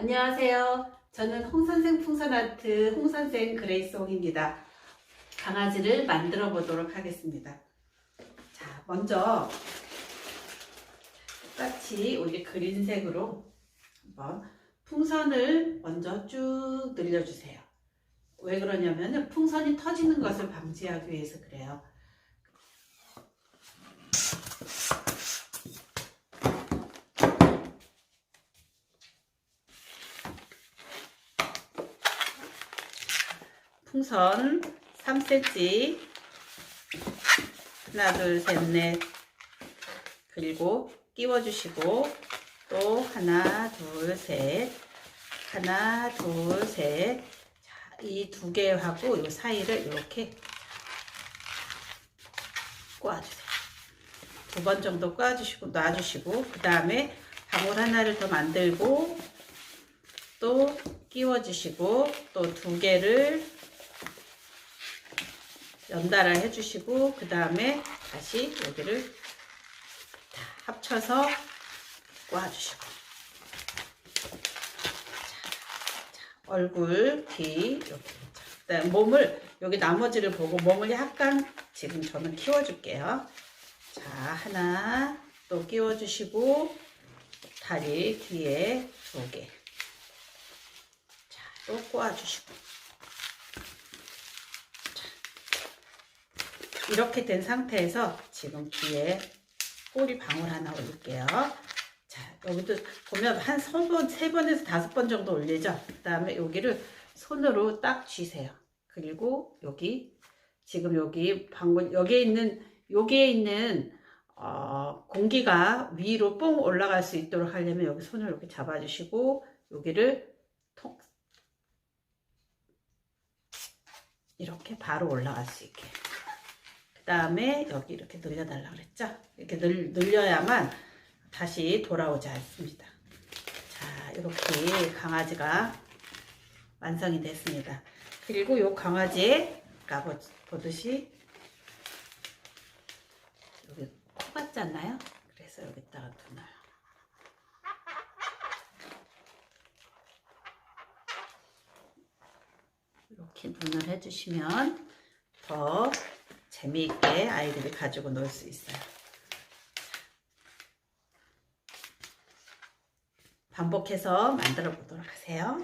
안녕하세요. 저는 홍선생 풍선아트 홍선생 그레이송입니다. 강아지를 만들어 보도록 하겠습니다. 자, 먼저 똑같이 우리 그린색으로 한번 풍선을 먼저 쭉 늘려주세요. 왜 그러냐면 풍선이 터지는 것을 방지하기 위해서 그래요. 풍선 3cm 하나 둘 셋 넷. 그리고 끼워주시고 또 하나 둘 셋. 하나 둘 셋 이 두 개하고 이 사이를 이렇게 꽈주세요. 두 번 정도 꽈주시고 놔주시고 그 다음에 방울 하나를 더 만들고 또 끼워주시고 또 두 개를 연달아 해주시고 그 다음에 다시 여기를 다 합쳐서 자, 얼굴, 귀 이렇게 그다음 몸을 여기 나머지를 보고 몸을 약간 지금 저는 키워줄게요. 자 하나 또 끼워주시고 다리 뒤에 두 개. 자, 또 꼬아주시고. 이렇게 된 상태에서 지금 뒤에 꼬리 방울 하나 올릴게요. 자, 여기도 보면 한세 번, 세 번에서 다섯 번 정도 올리죠. 그 다음에 여기를 손으로 딱 쥐세요. 그리고 여기, 지금 여기 방울, 여기에 있는, 여기에 있는, 어, 공기가 위로 뽕 올라갈 수 있도록 하려면 여기 손을 이렇게 잡아주시고, 여기를 통, 이렇게 바로 올라갈 수 있게. 그 다음에 여기 이렇게 늘려달라 그랬죠? 이렇게 늘, 늘려야만 다시 돌아오지 않습니다. 자, 이렇게 강아지가 완성이 됐습니다. 그리고 이 강아지의 아까 보- 보듯이 여기 코 같지 않나요? 그래서 여기다가 두나요. 이렇게 눈을 해주시면 더 재미있게 아이들이 가지고 놀 수 있어요. 반복해서 만들어 보도록 하세요.